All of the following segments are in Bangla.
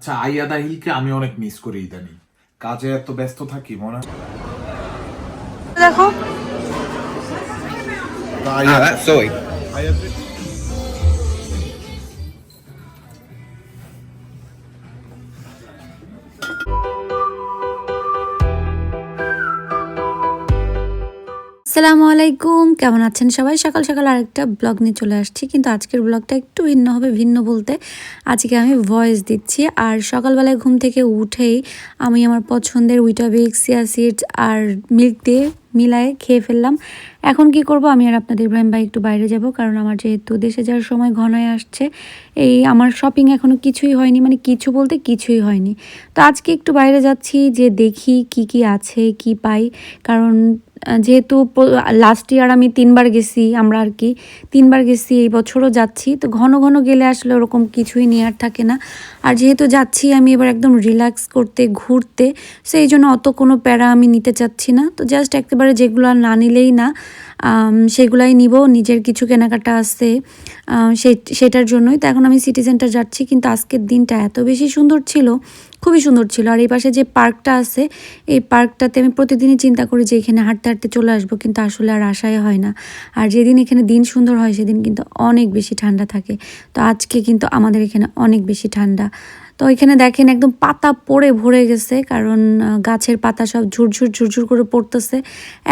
আচ্ছা আইয়া দাহিলকে আমি অনেক মিস করি ইদানি। কাজে এত ব্যস্ত থাকি মনে দেখো। দেখো সরি that's আসসালামু আলাইকুম। কেমন আছেন সবাই? সকাল সকাল আরেকটা ব্লগ নিয়ে চলে আসছি। কিন্তু আজকের ব্লগটা একটু ভিন্ন হবে, ভিন্ন বলতে। আজকে আমি ভয়েস দিচ্ছি। আর সকালবেলায় ঘুম থেকে উঠেই আমি আমার পছন্দের উইটাবিক সিডস আর মিল্ক দিয়ে মিলায়ে খেয়ে ফেললাম। এখন কি করব? আমি আর আপনাদের ইব্রাহিম ভাই একটু বাইরে যাব। কারণ আমার যেহেতু দেশে যাওয়ার সময় ঘনায় আসছে, এই আমার শপিং এখনও কিছুই হয়নি। মানে কিছু বলতে কিছুই হয়নি। তো আজকে একটু বাইরে যাচ্ছি, যে দেখি কি কি আছে, কি পাই। কারণ যেহেতু লাস্ট ইয়ার আমি তিনবার গেছি, আমরা আর কি তিনবার গেছি, এই বছরও যাচ্ছি। তো ঘন ঘন গেলে আসলে ওরকম কিছুই নেওয়ার থাকে না। আর যেহেতু যাচ্ছি, আমি এবার একদম রিল্যাক্স করতে, ঘুরতে, সেই জন্য অত কোনো প্যারা আমি নিতে চাচ্ছি না। তো জাস্ট একেবারে যেগুলো না নিলেই না সেগুলাই নিব। নিজের কিছু কেনাকাটা আছে সে- সেটার জন্যই। তো এখন আমি সিটি সেন্টার যাচ্ছি, কিন্তু আজকের দিনটা এত বেশি সুন্দর ছিল, খুবই সুন্দর ছিল। আর এই পাশে যে পার্কটা আছে, এই পার্কটাতে আমি প্রতিদিনই চিন্তা করি যে এখানে হাঁটতে হাঁটতে চলে আসব, কিন্তু আসলে আর আশাই হয় না। আর যেদিন এখানে দিন সুন্দর হয়, সেদিন কিন্তু অনেক বেশি ঠান্ডা থাকে। তো আজকে কিন্তু আমাদের এখানে অনেক বেশি ঠান্ডা। তো এখানে দেখেন একদম পাতা পড়ে ভরে গেছে, কারণ গাছের পাতা সব ঝুরঝুর ঝুরঝুর করে পড়তেছে।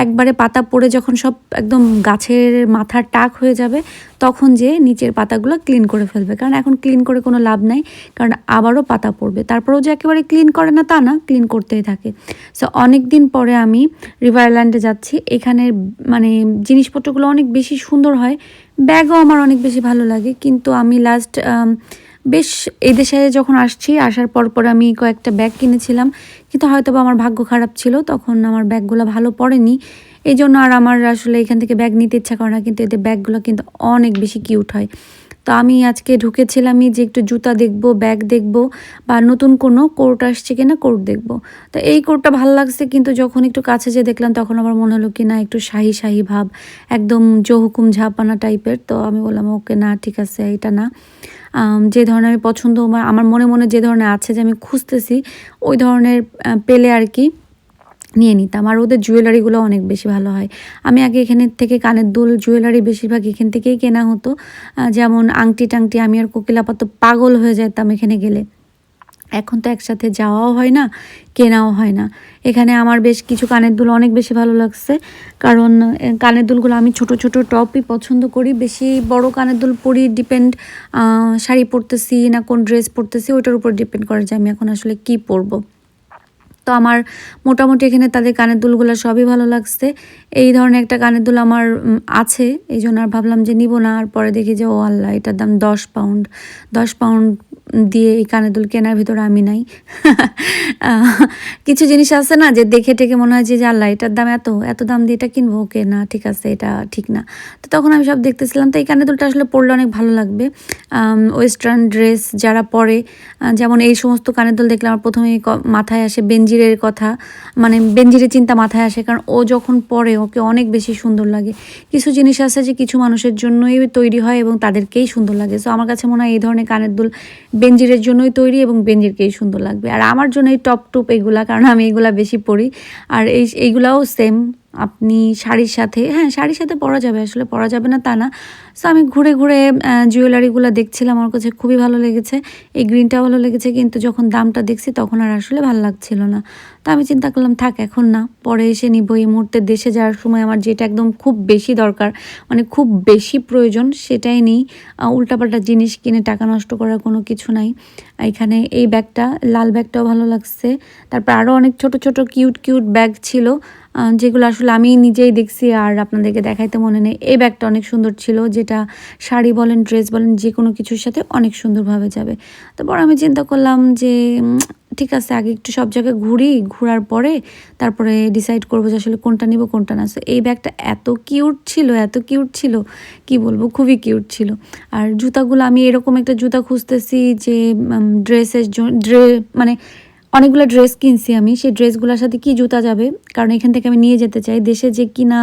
একবারে পাতা পড়ে যখন সব একদম গাছের মাথার টাক হয়ে যাবে, তখন যে নিচের পাতাগুলো ক্লিন করে ফেলবে। কারণ এখন ক্লিন করে কোনো লাভ নাই, কারণ আবারও পাতা পড়বে। তারপরেও যে একেবারে ক্লিন করে না তা না ক্লিন করতেই থাকে। সো অনেক দিন পরে আমি রিভার আইল্যান্ডে যাচ্ছি। এখানের মানে জিনিসপত্রগুলো অনেক বেশি সুন্দর হয়। ব্যাগও আমার অনেক বেশি ভালো লাগে। কিন্তু আমি লাস্ট বেশ, এই দেশে যখন আসছি, আসার পর পর আমি কয়েকটা ব্যাগ কিনেছিলাম। কিন্তু হয়তো আমার ভাগ্য খারাপ ছিল, তখন আমার ব্যাগগুলো ভালো পড়েনি। এই জন্য আর আমার আসলে এখান থেকে ব্যাগ নিতে ইচ্ছা করে না, কিন্তু এদের ব্যাগগুলো কিন্তু অনেক বেশি কিউট হয়। তো আমি আজকে ঢুকেছিলামই যে একটু জুতা দেখব ব্যাগ দেখব, বা নতুন কোনো কোর্ট আসছে কিনা কোর্ট দেখব। তো এই কোর্টটা ভালো লাগছে, কিন্তু যখন একটু কাছে যে দেখলাম, তখন আমার মনে হলো কি না, একটু শাহি শাহি ভাব, একদম জহুকুম ঝাপানা টাইপের তো আমি বললাম, ওকে, না, ঠিক আছে, এটা না। যে ধরনের আমি পছন্দ আমার মনে মনে যে ধরনের আছে যে আমি খুঁজতেছি, ওই ধরনের পেলে আর কি নিয়ে নিতাম। আর ওদের জুয়েলারিগুলো অনেক বেশি ভালো হয়। আমি আগে এখানে থেকে কানের দুল, জুয়েলারি বেশিরভাগ এখান থেকেই কেনা হতো। যেমন আংটি টাংটি আমি আর কোকিলাপাত পাগল হয়ে যেতাম এখানে গেলে। এখন তো একসাথে যাওয়াও হয় না, কেনাও হয় না। এখানে আমার বেশ কিছু কানের দুল অনেক বেশি ভালো লাগছে। কারণ কানের দুলগুলো আমি ছোট ছোট টপই পছন্দ করি। বেশি বড় কানের দুল পরি ডিপেন্ড শাড়ি পরতেছি না কোন ড্রেস পরতেছি, ওইটার উপর ডিপেন্ড করে যে আমি এখন আসলে কি পরবো। তো আমার মোটামুটি এখানে তাদের কানের দুলগুলো সবই ভালো লাগছে। এই ধরনের একটা কানের দুল আমার আছে এই জন্য আর ভাবলাম যে নিব না, আর পরে দেখি যে, ও আল্লাহ, এটার দাম দশ পাউন্ড দশ পাউন্ড দিয়ে এই কানের দুল কেনার ভিতরে আমি নাই। কিছু জিনিস আছে না যে দেখে টেকে মনে হয় যে আল্লাহ, এটার দাম এত এত দাম দিয়ে এটা কিনবো? ওকে, না, ঠিক আছে, এটা ঠিক না। তো তখন আমি সব দেখতেছিলাম। তো এই কানের দুলটা আসলে পরলে অনেক ভালো লাগবে। ওয়েস্টার্ন ড্রেস যারা পরে যেমন এই সমস্ত কানের দুল দেখলে আমার প্রথমেই ক- মাথায় আসে বেঞ্জিরের কথা। মানে বেঞ্জিরের চিন্তা মাথায় আসে, কারণ ও যখন পরে, ওকে অনেক বেশি সুন্দর লাগে। কিছু জিনিস আছে যে, কিছু মানুষের জন্যই তৈরি হয় এবং তাদেরকেই সুন্দর লাগে। সো আমার কাছে মনে হয় এই ধরনের কানের দুল বেঞ্জিরের জন্যই তৈরি এবং বেঞ্জিরকেই সুন্দর লাগবে। আর আমার জন্য এই টপ টুপ এগুলা, কারণ আমি এগুলা বেশি পরি। আর এই, এইগুলাও সেম আপনি শাড়ির সাথে হ্যাঁ শাড়ির সাথে পরা যাবে, আসলে পরা যাবে না তা না। সো আমি ঘুরে ঘুরে জুয়েলারিগুলো দেখছিলাম, আমার কাছে খুবই ভালো লেগেছে। এই গ্রিনটা ভালো লেগেছে, কিন্তু যখন দামটা দেখছি, তখন আর আসলে ভালো লাগছিল না। তো আমি চিন্তা করলাম, থাক, এখন না, পরে এসে নিব। এই মুহূর্তে দেশে যাওয়ার সময় আমার যেটা একদম খুব বেশি দরকার মানে খুব বেশি প্রয়োজন, সেটাই নিই। উল্টাপাল্টা জিনিস কিনে টাকা নষ্ট করার কোনো কিছু নাই। এখানে এই ব্যাগটা, লাল ব্যাগটাও ভালো লাগছে। তারপর আরও অনেক ছোট ছোট, কিউট কিউট ব্যাগ ছিল যেগুলো আসলে আমি নিজেই দেখছি আর আপনাদেরকে দেখাইতে মনে নেই। এই ব্যাগটা অনেক সুন্দর ছিল, যেটা শাড়ি বলেন, ড্রেস বলেন যে কোনো কিছুর সাথে অনেক সুন্দরভাবে যাবে। তারপর আমি চিন্তা করলাম যে ঠিক আছে, আগে একটু সব জায়গায় ঘুরি, ঘোরার পরে তারপরে ডিসাইড করব যে আসলে কোনটা নিব, কোনটা না। এই ব্যাগটা এত কিউট ছিল, এত কিউট ছিল, কি বলব, খুবই কিউট ছিল। আর জুতাগুলো, আমি এরকম একটা জুতা খুঁজতেছি যে ড্রেসের ড্রে মানে অনেকগুলো ড্রেস কিনছি আমি। সেই ড্রেসগুলোর সাথে কি জুতা যাবে? কারণ এখান থেকে আমি নিয়ে যেতে চাই। দেশে যে কিনা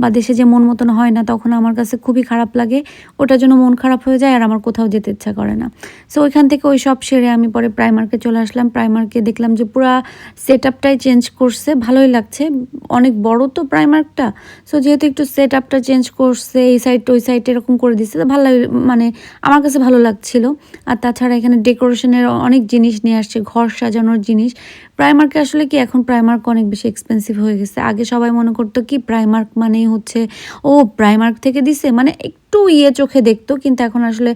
বা দেশে যে মন মতন হয় না, তখন আমার কাছে খুবই খারাপ লাগে। ওটার জন্য মন খারাপ হয়ে যায় আর আমার কোথাও যেতে ইচ্ছা করে না। সো ওইখান থেকে ওই সব সেরে আমি পরে প্রাইমার্কে চলে আসলাম। প্রাইমার্কে দেখলাম যে পুরা সেট আপটাই চেঞ্জ করছে। ভালোই লাগছে। অনেক বড় তো প্রাইমার্কটা সো যেহেতু একটু সেট আপটা চেঞ্জ করছে, এই সাইড ওই সাইড এরকম করে দিচ্ছে, তো ভালো মানে আমার কাছে ভালো লাগছিল। আর তাছাড়া এখানে ডেকোরেশনের অনেক জিনিস নিয়ে আসছে। ঘর সাজানোর জিনিস প্রাইমার্কে আসলে কি, এখন প্রাইমার্ক অনেক বেশি এক্সপেন্সিভ হয়ে গেছে। আগে সবাই মনে করতো কি প্রাইমার্ক মানেই হচ্ছে, ও প্রাইমার্ক থেকে দিছে মানে একটু ইয়ে চোখে দেখতো, কিন্তু এখন আসলে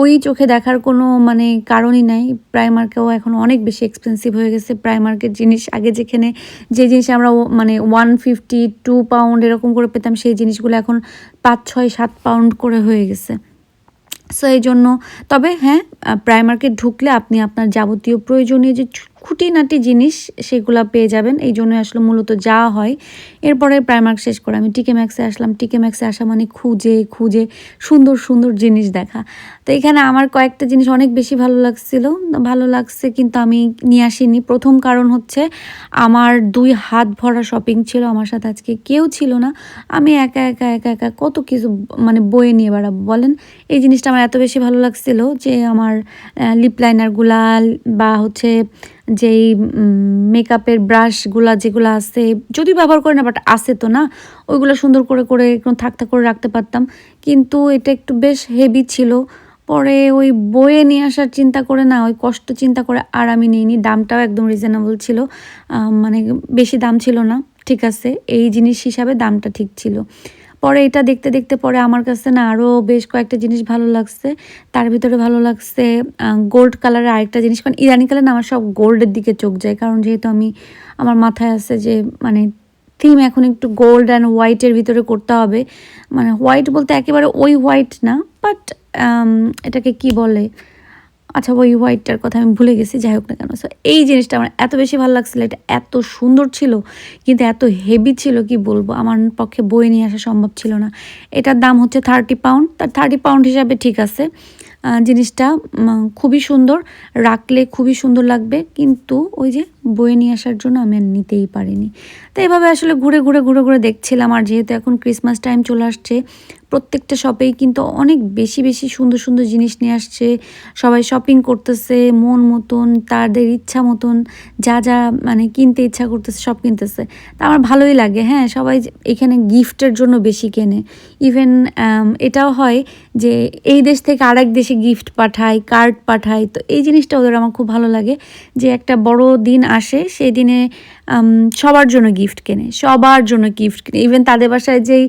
ওই চোখে দেখার কোনো মানে কারণই নাই। প্রাইমার্কেও এখন অনেক বেশি এক্সপেন্সিভ হয়ে গেছে। প্রাইমার্কের জিনিস, আগে যেখানে যে জিনিস আমরা মানে ওয়ান ফিফটি টু পাউন্ড এরকম করে পেতাম, সেই জিনিসগুলো এখন পাঁচ, ছয়, সাত পাউন্ড করে হয়ে গেছে। সো এই জন্য তবে হ্যাঁ প্রাইমার্কে ঢুকলে আপনি আপনার যাবতীয় প্রয়োজনীয় যে খুঁটিনাটি জিনিস সেগুলো পেয়ে যাবেন, এই জন্য আসলে মূলত যাওয়া হয়। এরপরে প্রাইমার্ক শেষ করে আমি টিকে ম্যাক্সে আসলাম। টিকে ম্যাক্সে আসা মানে খুঁজে খুঁজে সুন্দর সুন্দর জিনিস দেখা। তো এখানে আমার কয়েকটা জিনিস অনেক বেশি ভালো লাগছিল। ভালো লাগছে কিন্তু আমি নিয়ে আসিনি। প্রথম কারণ হচ্ছে আমার দুই হাত ভরা শপিং ছিল, আমার সাথে আজকে কেউ ছিল না। আমি একা একা একা একা কত কিছু মানে বয়ে নিয়ে বেড়াবো বলেন? এই জিনিসটা আমার এত বেশি ভালো লাগছিল যে আমার লিপ লাইনারগুলা বা হচ্ছে যেই মেকআপের ব্রাশগুলা যেগুলো আছে যদি ব্যবহার করে না বাট আছে তো না, ওইগুলো সুন্দর করে করে থাক থাক করে রাখতে পারতাম। কিন্তু এটা একটু বেশ হেভি ছিল। পরে ওই বয়ে নিয়ে আসার চিন্তা করে না, ওই কষ্ট চিন্তা করে আর আমি নিইনি। দামটাও একদম রিজনেবল ছিল। মানে বেশি দাম ছিল না। ঠিক আছে, এই জিনিস হিসাবে দামটা ঠিক ছিল। পরে এটা দেখতে দেখতে পরে আমার কাছে না আরও বেশ কয়েকটা জিনিস ভালো লাগছে। তার ভিতরে ভালো লাগছে গোল্ড কালারের আরেকটা জিনিস। কারণ ইদানিকালে না আমার সব গোল্ডের দিকে চোখ যায়। কারণ যেহেতু আমি, আমার মাথায় আছে যে মানে থিম এখন একটু গোল্ড অ্যান্ড হোয়াইটের ভিতরে করতে হবে। মানে হোয়াইট বলতে একেবারে ওই হোয়াইট না বাট এটাকে কি বলে? আচ্ছা ওই হোয়াইটটার কথা আমি ভুলে গেছি, যাই হোক না কেন। সো এই জিনিসটা আমার এত বেশি ভালো লাগছিল, এটা এত সুন্দর ছিল, কিন্তু এত হেভি ছিল, কি বলব? আমার পক্ষে বই নিয়ে আসা সম্ভব ছিল না। এটার দাম হচ্ছে থার্টি পাউন্ড তার থার্টি পাউন্ড হিসাবে ঠিক আছে। জিনিসটা খুবই সুন্দর, রাখলে খুবই সুন্দর লাগবে, কিন্তু ওই যে বয়ে নিয়ে আসার জন্য আমি আর নিতেই পারিনি। তো এভাবে আসলে ঘুরে ঘুরে ঘুরে ঘুরে দেখছিলাম, আর যেহেতু এখন ক্রিসমাস টাইম চলে আসছে প্রত্যেকটা শপেই কিন্তু অনেক বেশি বেশি সুন্দর সুন্দর জিনিস নিয়ে আসছে। সবাই শপিং করতেছে, মন মতন, তাদের ইচ্ছা মতন, যা যা মানে কিনতে ইচ্ছা করতেছে, সব কিনতেছে। তা আমার ভালোই লাগে হ্যাঁ সবাই এখানে গিফটের জন্য বেশি কেনে। ইভেন এটাও হয় যে এই দেশ থেকে আরেক দেশে গিফট পাঠায় কার্ড পাঠায়, তো এই জিনিসটা ওদের আমার খুব ভালো লাগে যে একটা বড় দিন আসে, সেই দিনে সবার জন্য গিফট কেনে, সবার জন্য গিফট কেনে। ইভেন তাদের বাসায় যেই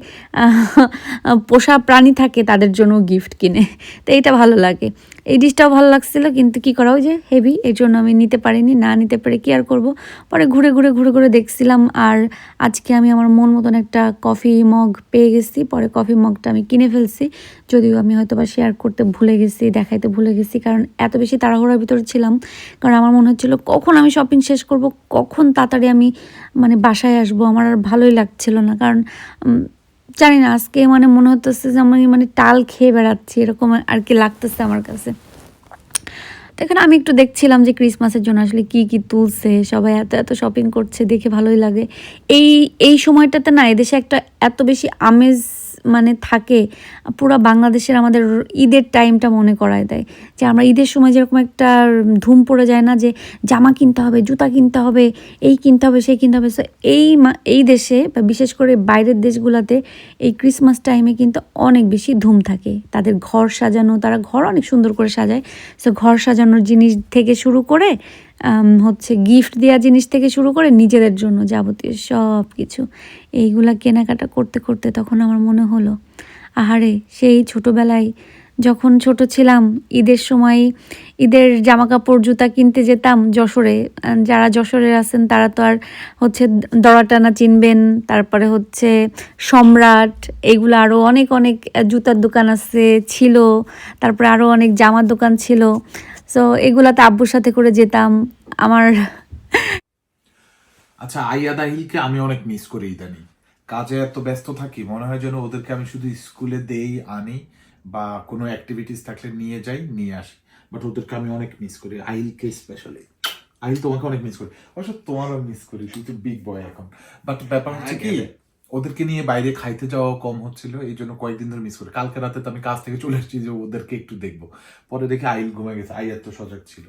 পোষা প্রাণী থাকে তাদের জন্য গিফট কিনে। তো এইটা ভালো লাগে। এই ডিশটাও ভালো লাগছিল, কিন্তু কি করা ওই যে হেভি এর জন্য আমি নিতে পারিনি, না নিতে পারে কি আর করব? পরে ঘুরে ঘুরে ঘুরে ঘুরে দেখছিলাম, আর আজকে আমি আমার মন মতন একটা কফি মগ পেয়ে গেছি, পরে কফি মগটা আমি কিনে ফেলছি, যদিও আমি হয়তো বা শেয়ার করতে ভুলে গেছি, দেখাইতে ভুলে গেছি, কারণ এত বেশি তাড়াহুড়ার ভিতরে ছিলাম, কারণ আমার মনে হচ্ছিল কখন আমি শপিং শেষ করব, কখন তাড়াতাড়ি আমি মানে বাসায় আসব, আমার আর ভালোই লাগছিল না, কারণ জানি না, আজকে মানে মনে হতেছে যে আমি মানে টাল খেয়ে বেড়াচ্ছি, এরকম আর কি লাগতেছে আমার কাছে। এখানে আমি একটু দেখছিলাম যে ক্রিসমাসের জন্য আসলে কি কি তুলছে, সবাই এত এত শপিং করছে, দেখে ভালোই লাগে। এই এই সময়টাতে না এদেশে একটা এত বেশি আমেজ মানে থাকে, পুরো বাংলাদেশের আমাদের ঈদের টাইমটা মনে করায় দেয়। যে আমরা ঈদের সময় যেরকম একটা ধুম পড়ে যায় না যে জামা কিনতে হবে, জুতা কিনতে হবে, এই কিনতে হবে, সেই কিনতে হবে। সো এই এই দেশে বা বিশেষ করে বাইরের দেশগুলোতে এই ক্রিসমাস টাইমে কিন্তু অনেক বেশি ধুম থাকে। তাদের ঘর সাজানো, তারা ঘর অনেক সুন্দর করে সাজায়। সো ঘর সাজানোর জিনিস থেকে শুরু করে হচ্ছে গিফট দেওয়া জিনিস থেকে শুরু করে নিজেদের জন্য যাবতীয় সব কিছু। এইগুলা কেনাকাটা করতে করতে তখন আমার মনে হলো, আহারে, সেই ছোটোবেলায় যখন ছোট ছিলাম, ঈদের সময় ঈদের জামা কাপড় জুতা কিনতে যেতাম যশোরে। যারা যশোরে আছেন তারা তো আর হচ্ছে দড়াটানা চিনবেন, তারপরে হচ্ছে সম্রাট, এগুলো আরও অনেক অনেক জুতার দোকান আছে, ছিল, তারপরে আরও অনেক জামার দোকান ছিল। সো এগুলাতে আব্বুর সাথে করে যেতাম। আমার আচ্ছা আইয়াদা হিলকে আমি অনেক মিস করি ইদানিং। কাজে এত ব্যস্ত থাকি মনে হয় যেন ওদেরকে আমি শুধু স্কুলে দেই আনি বা কোনো অ্যাক্টিভিটিস থাকলে নিয়ে যাই নিয়ে আসি। বাট ওদেরকে আমি অনেক মিস করি আহিলকে স্পেশালি আহিল তোমাকে অনেক মিস করি। অবশ্য তোমারও মিস করি তুই তো বিগ বয় এখন। বাট ব্যাপার হচ্ছে কি ওদেরকে নিয়ে বাইরে খাইতে যাওয়া কম হচ্ছিল এই জন্য কয়েকদিন ধরে মিস করি। কালকে রাতে তো আমি কাজ থেকে চলে এসেছি যে ওদেরকে একটু দেখব। পরে দেখে আইল ঘুমে গেছে আইয়ার তো সজাগ ছিল।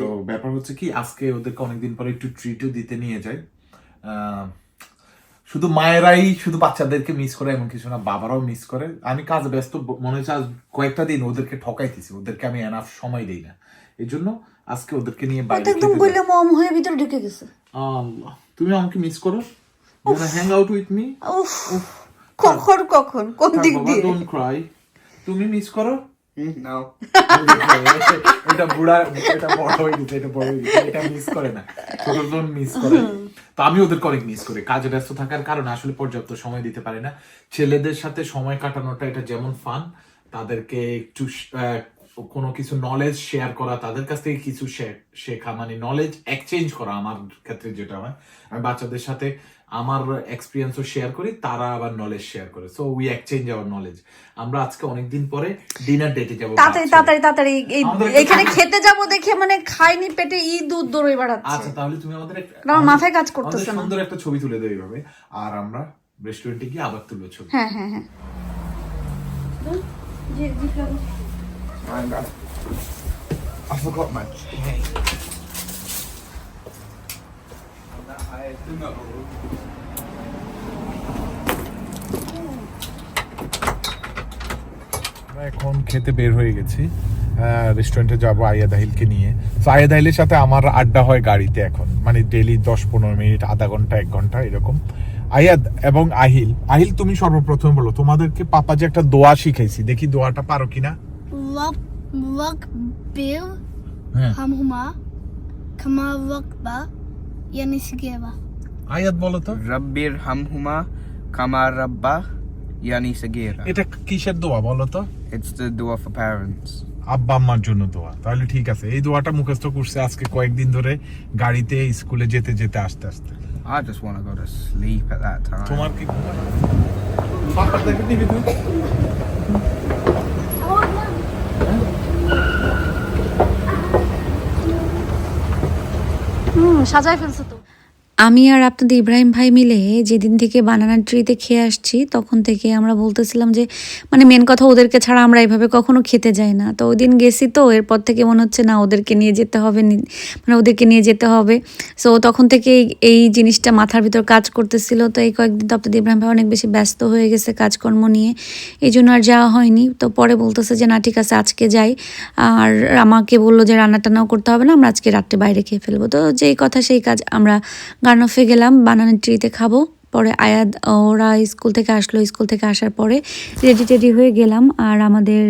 তো ব্যাপার হচ্ছে কি আজকে ওদেরকে অনেকদিন পরে একটু ট্রিটও দিতে নিয়ে যাই শুধু মায়েরাই শুধু বাচ্চাদেরকে মিস করে এমন কিছু না বাবারাও মিস করে। আমি কাজ ব্যস্ত মনে হচ্ছে আজ কয়েকটা দিন ওদেরকে ঠকাইতেছি ওদেরকে আমি এনাফ সময় দেই না। এই জন্য আজকে ওদেরকে নিয়ে বাইরে একদম গইলে মম হয়ে ভিতরে ঢুকে গেছে। আল্লাহ তুমি আমাকে মিস করো? হ্যাং আউট উইথ মি উফ কখন কখন কোন দিক দিয়ে? ডোন্ট ক্রাই তুমি মিস করো? No. এটা বুড়া এটা বড় হয়ে গেছে এটা বড় হয়ে গেছে এটা মিস করে না। ছোটজন মিস করে। তো আমি ওদেরকে অনেক মিস করি। কাজে ব্যস্ত থাকার কারণে আসলে পর্যাপ্ত সময় দিতে পারি না। ছেলেদের সাথে সময় কাটানোটা এটা যেমন ফান তাদেরকে একটু আহ, কোনো কিছু নলেজ শেয়ার করা তাদের কাছ থেকে কিছু শেখা মানে নলেজ এক্সচেঞ্জ করা আমার ক্ষেত্রে যেটা হয়। আমি বাচ্চাদের সাথে আমার এক্সপিরিয়েন্সও শেয়ার করি তারা আবার নলেজ শেয়ার করে। So we exchange our knowledge আমরা আজকে অনেকদিন পরে ডিনার ডেটে যাব তাড়াতাড়ি তাড়াতাড়ি তাড়াতাড়ি এখানে খেতে যাব দেখে মানে খাইনি পেটে ই দুধ দৌড়ে বেড়াচ্ছে। আচ্ছা তাহলে তুমি আমাদের একটা আমার মাথায় কাজ করতেছে না। সুন্দর একটা ছবি তুলে দেবে এইভাবে। আর আমরা রেস্টুরেন্টে গিয়ে আবার তুলবো ছবি। হ্যাঁ হ্যাঁ হ্যাঁ। I got it. এখন খেতে বের হয়ে গেছি রেস্টুরেন্টে যাব আয়াদাহিলকে নিয়ে। তো আয়াদাহিলের সাথে আমার আড্ডা হয় গাড়িতে এখন মানে ডেলি দশ পনেরো মিনিট আধা ঘণ্টা এক ঘণ্টা এরকম। আয়াদ এবং আহিল। আহিল তুমি সর্বপ্রথম বলো তোমাদেরকে পাপা যে একটা দোয়া শিখাইছি দেখি দোয়াটা পারো কিনা? হ্যাঁ। হামহুমা খামা ওয়াকবা আয়াত বলো তো। রব্বির হামহুমা কামা রাব্বা ইয়ানি সগীরা। এটা কিসের দোয়া বলো তো? ইটস দ্য দোয়া ফর প্যারেন্টস আব্বা আম্মার জন্য দোয়া। তাহলে ঠিক আছে এই দোয়াটা মুখস্থ করছে আজকে কয়েকদিন ধরে গাড়িতে স্কুলে যেতে যেতে আসতে আসতে। I just want to go to sleep at that time. তোমার কি ঘুম পাখা দেখে নিবি হুম সাজাই ফেলছে তো আমি আর আপনাদের ইব্রাহিম ভাই মিলে যেদিন থেকে বানানা ট্রিতে খেয়ে আসছি, তখন থেকে আমরা বলতেছিলাম যে মানে মেন কথা ওদেরকে ছাড়া আমরা এভাবে কখনো খেতে যাই না। তো ওই দিন গেছি তো, এরপর থেকে মনে হচ্ছে না, ওদেরকে নিয়ে যেতে হবে মানে ওদেরকে নিয়ে যেতে হবে। সো তখন থেকে এই- জিনিসটা মাথার ভিতর কাজ করতেছিল। তো এই কয়েকদিন তো আপনাদের ইব্রাহিম ভাই অনেক বেশি ব্যস্ত হয়ে গেছে কাজকর্ম নিয়ে। এই জন্য আর যাওয়া হয়নি। তো পরে বলতেছে যে, না, ঠিক আছে, আজকে যাই। আর আমাকে বলল যে রান্না টান্নাও করতে হবে না, আমরা আজকে রাত্রে বাইরে খেয়ে ফেলব। তো যেই কথা, সেই কাজ আমরা গার্নফে গেলাম বানানা ট্রিতে খাব। পরে আয়াদ, ওরা স্কুল থেকে আসলো, স্কুল থেকে আসার পরে রেডি টেডি হয়ে গেলাম। আর আমাদের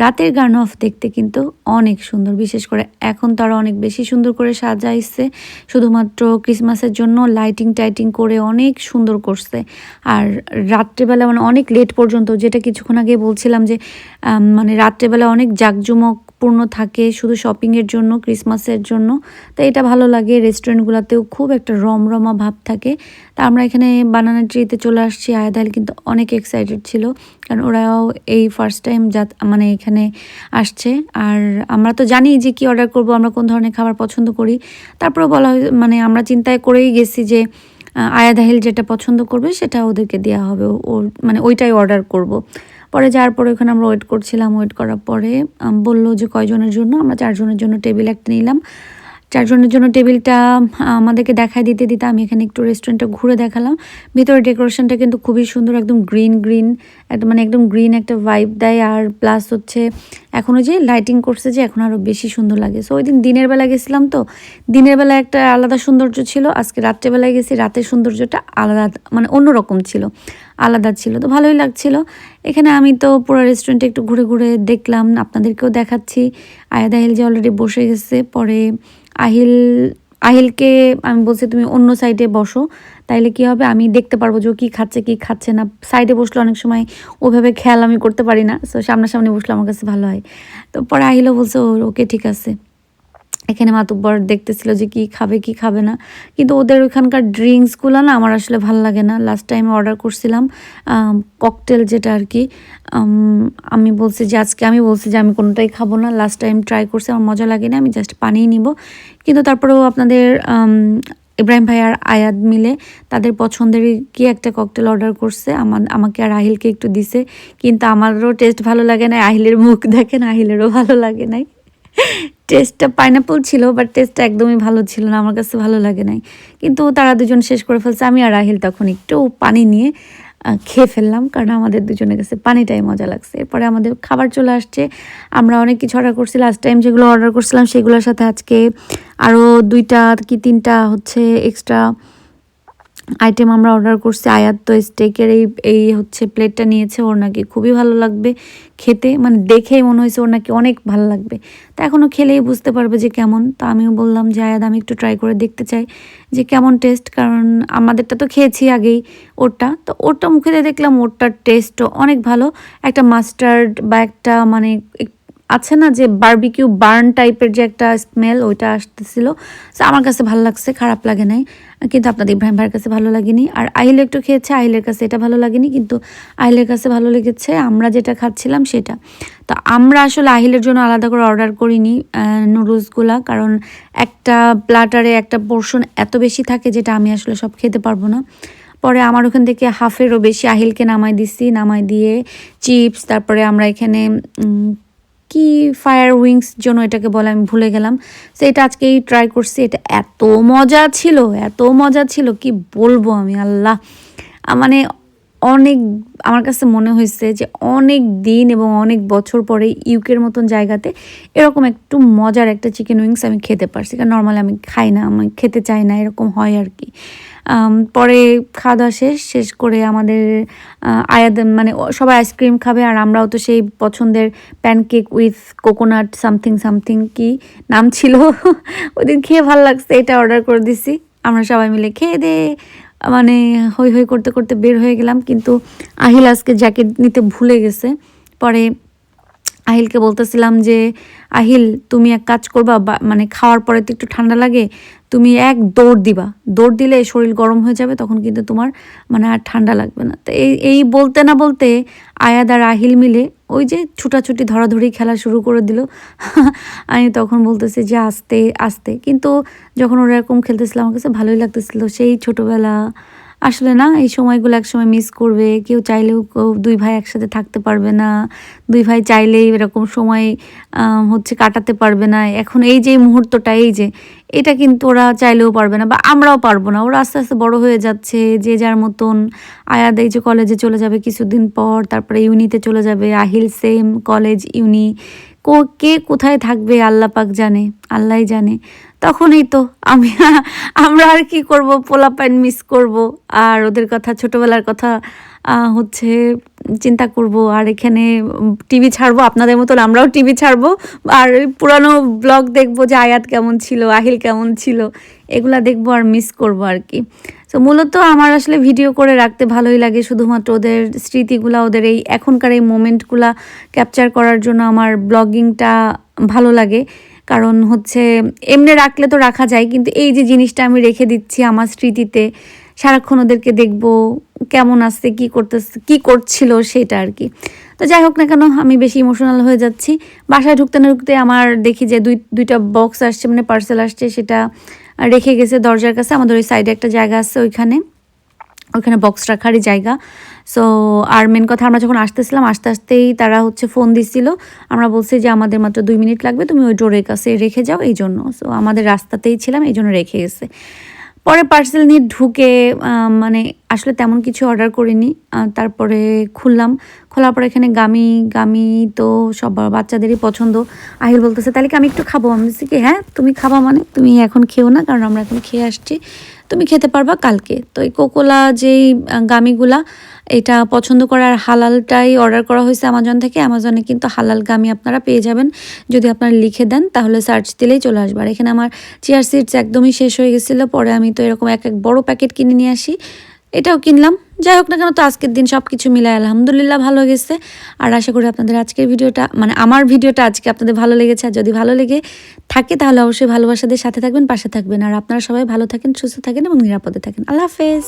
রাতের গান অফ দেখতে কিন্তু অনেক সুন্দর, বিশেষ করে এখন তারা অনেক বেশি সুন্দর করে সাজাইছে। শুধুমাত্র ক্রিসমাসের জন্য লাইটিং টাইটিং করে অনেক সুন্দর করছে। আর রাত্রেবেলা মানে অনেক লেট পর্যন্ত, যেটা কিছুক্ষণ আগে বলছিলাম যে মানে রাত্রেবেলা অনেক জাঁকজমকপূর্ণ থাকে শুধু শপিংয়ের জন্য ক্রিসমাসের জন্য। তো এটা ভালো লাগে। রেস্টুরেন্টগুলোতেও খুব একটা রমরমা ভাব থাকে। তা আমরা এখানে বানানা ট্রিতে চলে আসছি। আয়াদাল কিন্তু অনেক এক্সাইটেড ছিল। কারণ ওরাও এই ফার্স্ট টাইম যা মানে এখানে আসছে। আর আমরা তো জানি যে কি অর্ডার করব আমরা কোন ধরনের খাবার পছন্দ করি। তারপরে বলা মানে আমরা চিন্তায় করেই গেছি যে আহ, আয়া দাহিল যেটা পছন্দ করবে সেটা ওদেরকে দেওয়া হবে। ও মানে ওইটাই অর্ডার করব। পরে যাওয়ার পরে ওখানে আমরা ওয়েট করছিলাম ওয়েট করার পরে বলল যে কয়জনের জন্য, আমরা চারজনের জন্য টেবিল একটা নিলাম। চারজনের জন্য টেবিলটা আমাদেরকে দেখাই দিতে দিতে আমি এখানে একটু রেস্টুরেন্টটা ঘুরে দেখালাম। ভিতরে ডেকোরেশনটা কিন্তু খুবই সুন্দর, একদম গ্রিন গ্রিন একদম মানে একদম গ্রিন একটা ভাইব দেয়। আর প্লাস হচ্ছে এখনও যে লাইটিং করছে যে এখন আরও বেশি সুন্দর লাগে। সো ওই দিন দিনের বেলা গেছিলাম তো, দিনের বেলা একটা আলাদা সৌন্দর্য ছিল। আজকে রাত্রেবেলায় গেছি, রাতের সৌন্দর্যটা আলাদা মানে অন্যরকম ছিল। আলাদা ছিল। তো ভালোই লাগছিল। এখানে আমি তো পুরো রেস্টুরেন্টে একটু ঘুরে ঘুরে দেখলাম, আপনাদেরকেও দেখাচ্ছি। আয়াদ আহিল যে অলরেডি বসে গেছে, পরে আহিল, আহিলকে আমি বলছি, তুমি অন্য সাইডে বসো, তাইলে কি হবে? আমি দেখতে পারব যে কী খাচ্ছে, কি খাচ্ছে না। সাইডে বসলে অনেক সময় ওভাবে খেয়াল আমি করতে পারি না সো সামনাসামনি বসলে আমার কাছে ভালো হয়। তো পরে আহিলও বলছে ওকে ঠিক আছে। এখানে মাতুব্বর দেখতেছিল যে কি খাবে কি খাবে না। কিন্তু ওদের ওইখানকার ড্রিঙ্কসগুলো না আমার আসলে ভালো লাগে না। লাস্ট টাইম অর্ডার করছিলাম ককটেল যেটা আর কি আমি বলছি যে আজকে আমি বলছি যে আমি কোনোটাই খাব না। লাস্ট টাইম ট্রাই করছি, আমার মজা লাগে না আমি জাস্ট পানিই নিব। কিন্তু তারপরেও আপনাদের ইব্রাহিম ভাই আর আয়াদ মিলে তাদের পছন্দের কি একটা ককটেল অর্ডার করছে। আমার, আমাকে আর আহিলকে একটু দিছে। কিন্তু আমারও টেস্ট ভালো লাগে না আহিলের মুখ দেখেন, আহিলেরও ভালো লাগে নাই। টেস্টটা পাইনাপল ছিল বাট টেস্টটা একদমই ভালো ছিল না, আমার কাছে ভালো লাগে নাই। কিন্তু তারা দুজন শেষ করে ফেলছে, আমি আর রাহিল তখন একটু পানি নিয়ে খেয়ে ফেললাম, কারণ আমাদের দুজনের কাছে পানিটাই মজা লাগছে। এরপরে আমাদের খাবার চলে আসছে, আমরা অনেক কিছু অর্ডার করছি লাস্ট টাইম যেগুলো অর্ডার করছিলাম, সেগুলোর সাথে আজকে আরও দুইটা কি তিনটা হচ্ছে এক্সট্রা আইটেম আমরা অর্ডার করছি, আয়াত তো স্টেকের এই এই হচ্ছে প্লেটটা নিয়েছে, ওর নাকি খুবই ভালো লাগবে খেতে। মানে দেখেই মনে হয়েছে ওর নাকি অনেক ভালো লাগবে। তা এখনও খেলেই বুঝতে পারবে যে কেমন। তা আমিও বললাম যে, আয়াত, আমি একটু ট্রাই করে দেখতে চাই যে কেমন টেস্ট কারণ আমাদেরটা তো খেয়েছি আগেই ওরটা। তো ওরটা মুখে দিয়ে দেখলাম ওরটার টেস্টও অনেক ভালো। একটা মাস্টার্ড বা একটা মানে আছে না যে বারবিকিউ বার্ন টাইপের যে একটা স্মেল ওইটা আসতেছিল। আমার কাছে ভালো লাগছে, খারাপ লাগে নাই। কিন্তু আপনাদের ইব্রাহিম ভাইয়ের কাছে ভালো লাগেনি। আর আহিল একটু খেয়েছে, আহিলের কাছে এটা ভালো লাগেনি। কিন্তু আহিলের কাছে ভালো লেগেছে, আমরা যেটা খাচ্ছিলাম সেটা। তো আমরা আসলে আহিলের জন্য আলাদা করে অর্ডার করিনি নুডলসগুলা কারণ একটা প্লাটারে একটা পোর্শন এত বেশি থাকে যেটা আমি আসলে সব খেতে পারব না। পরে আমার ওখান থেকে হাফেরও বেশি আহিলকে নামাই দিছি। নামাই দিয়ে চিপস তারপরে আমরা এখানে কি ফায়ার উইংস জন্য এটাকে বলে, আমি ভুলে গেলাম। সো এটা আজকেই ট্রাই করছি, এটা এত মজা ছিল, এত মজা ছিল, কি বলব আমি, আল্লাহ। মানে অনেক, আমার কাছে মনে হয়েছে যে অনেক দিন এবং অনেক বছর পরে ইউকের মতন জায়গাতে এরকম একটু মজার একটা চিকেন উইংস আমি খেতে পারছি। কারণ নর্মালি আমি খাই না, আমি খেতে চাই না, এরকম হয় আর কি। পরে খাওয়া দাওয়া শেষ শেষ করে আমাদের আয়াদ মানে সবাই আইসক্রিম খাবে আর আমরাও তো সেই পছন্দের pancake with coconut something something কি নাম ছিল? ওই দিন খেয়ে ভালো লাগছে, এটা অর্ডার করে দিছি। আমরা সবাই মিলে খেয়ে দে মানে হই হই করতে করতে বের হয়ে গেলাম। কিন্তু আহিল আজকে জ্যাকেট নিতে ভুলে গেছে। পরে আহিলকে বলতেছিলাম যে, আহিল, তুমি এক কাজ করবা মানে খাওয়ার পরে তো একটু ঠান্ডা লাগে, তুমি এক দৌড় দিবা। দৌড় দিলে শরীর গরম হয়ে যাবে, তখন কিন্তু তোমার মানে আর ঠান্ডা লাগবে না। তো এই এই বলতে না বলতে আয়াদ আর আহিল মিলে ওই যে ছুটাছুটি, ধরাধরি খেলা শুরু করে দিল। আমি তখন বলতেছি যে, আস্তে আস্তে। কিন্তু যখন ওরা এরকম খেলতেছিল, আমার কাছে ভালোই লাগতেছিল। সেই ছোটোবেলা আসলে না, এই সময়গুলো একসময় মিস করবে। কেউ চাইলেও দুই ভাই একসাথে থাকতে পারবে না। দুই ভাই চাইলেই এরকম সময় হচ্ছে কাটাতে পারবে না। এখন এই যে মুহূর্তটা, এই যে, এটা কিন্তু ওরা চাইলেও পারবে না বা আমরাও পারব না। ওরা আস্তে আস্তে বড় হয়ে যাচ্ছে, যে যার মতন। আয়াদ এই যে কলেজে চলে যাবে কিছুদিন পর, তারপরে ইউনিতে চলে যাবে। আহিল সেম কলেজ ইউনি কো কোথায় থাকবে, আল্লাহ পাক জানে, আল্লাহই জানে। তখনই তো আমি আমরা আর কি করব? পোলা প্যান্ট মিস করব। আর ওদের কথা, ছোটবেলার কথা হচ্ছে চিন্তা করব। আর এখানে টিভি ছাড়বো, আপনাদের মতন আমরাও টিভি ছাড়বো। আর পুরানো ব্লগ দেখব যে আয়াত কেমন ছিল, আহিল কেমন ছিল। এগুলা দেখব আর মিস করব আর কি। তো মূলত আমার আসলে ভিডিও করে রাখতে ভালোই লাগে। শুধুমাত্র ওদের স্মৃতিগুলা, ওদের এই এখনকার এই মোমেন্টগুলা ক্যাপচার করার জন্য আমার ব্লগিংটা ভালো লাগে। কারণ হচ্ছে এমনি রাখলে তো রাখা যায়, কিন্তু এই যে জিনিসটা আমি রেখে দিচ্ছি আমার স্মৃতিতে, সারাক্ষণ ওদেরকে দেখব, কেমন আসছে কি করতেছে, কি করছিল সেটা আর কি। তো যাই হোক না কেন, আমি বেশি ইমোশনাল হয়ে যাচ্ছি। বাসায় ঢুকতে না ঢুকতে আমার দেখি যে দুই, দুইটা বক্স আসছে মানে পার্সেল আসছে, সেটা রেখে গেছে দরজার কাছে। আমাদের ওই সাইডে একটা জায়গা আছে ওইখানে। ওইখানে বক্স রাখারই জায়গা। সো আর মেন কথা আমরা যখন আসতেছিলাম, আস্তে আস্তেই তারা হচ্ছে ফোন দিছিল। আমরা বলছি যে, আমাদের মাত্র দুই মিনিট লাগবে, তুমি ওই ডোরের কাছে রেখে যাও এই জন্য সো আমাদের রাস্তাতেই ছিলাম এই জন্য রেখে গেছে। পরে পার্সেল নিয়ে ঢুকে মানে আসলে তেমন কিছু অর্ডার করিনি। তারপরে খুললাম। খোলার পরে এখানে গামি গামি তো সব বাচ্চাদেরই পছন্দ। আহিল বলতেছে, তাহলে কি আমি একটু খাব? আমি বলছি কি হ্যাঁ তুমি খাবা মানে তুমি এখন খেও না, কারণ আমরা এখন খেয়ে আসছি। তুমি খেতে পারবা কালকে। তো এই কোকোলা যেই গামিগুলা এটা পছন্দ করার হালালটাই অর্ডার করা হয়েছে অ্যামাজন থেকে। অ্যামাজনে কিন্তু হালাল গামি আপনারা পেয়ে যাবেন। যদি আপনারা লিখে দেন, তাহলে সার্চ দিলেই চলে আসবে। আর এখানে আমার চেয়ার সিটস একদমই শেষ হয়ে গেছিল। পরে আমি তো এরকম এক এক বড় প্যাকেট কিনে নিয়ে আসি। এটাও কিনলাম। যাই হোক না কেন, তো আজকের দিন সব কিছু মিলায় আলহামদুলিল্লাহ ভালো গেছে। আর আশা করি আপনাদের আজকের ভিডিওটা মানে আমার ভিডিওটা আজকে আপনাদের ভালো লেগেছে। আর যদি ভালো লেগে থাকে, তাহলে অবশ্যই ভালোবাসাদের সাথে থাকবেন, পাশে থাকবেন। আর আপনারা সবাই ভালো থাকেন, সুস্থ থাকেন এবং নিরাপদে থাকেন। আল্লাহ হাফেজ।